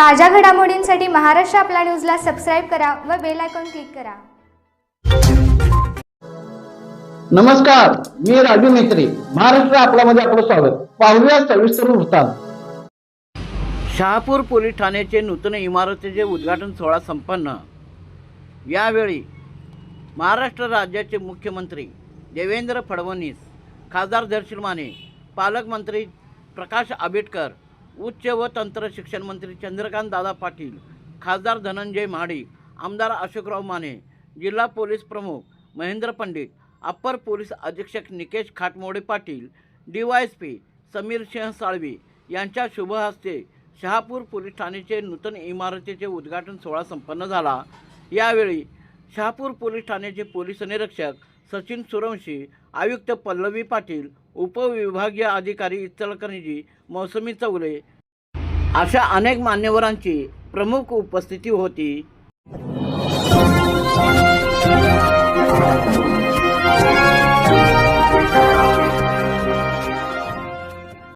ताज्या घडामोडींसाठी महाराष्ट्र आपला न्यूजला सबस्क्राईब करा व बेल आयकॉन क्लिक करा. नमस्कार मी राजू मेत्री महाराष्ट्र आपल्यामध्ये आपलं स्वागत. पाहूया सविस्तर वृत्तांत. शहापूर पोलीस ठाण्याचे नूतन इमारतीचे उद्घाटन सोहळा संपन्न. यावेळी महाराष्ट्र राज्याचे मुख्यमंत्री देवेंद्र फडणवीस खासदार दर्शील माने पालकमंत्री प्रकाश आंबेडकर उच्च व तंत्र शिक्षण मंत्री चंद्रकांत दादा पाटील खासदार धनंजय महाडिक आमदार अशोकराव माने जिल्हा पोलीस प्रमुख महेंद्र पंडित अप्पर पोलीस अधीक्षक Nikesh Khatmode Patil D Y S P Sameer Singh Salvi यांच्या शुभ हस्ते शहापूर पोलीस ठाणेचे नूतन इमारतीचे उद्घाटन सोहळा संपन्न झाला. यावेळी शहापूर पोलीस ठाण्याचे पोलीस निरीक्षक सचिन सुरवंशी आयुक्त पल्लवी पाटील उपविभागीय अधिकारी इचलकरंजी मौसमी चौले अशा अनेक मान्यवरांची प्रमुख उपस्थिती होती.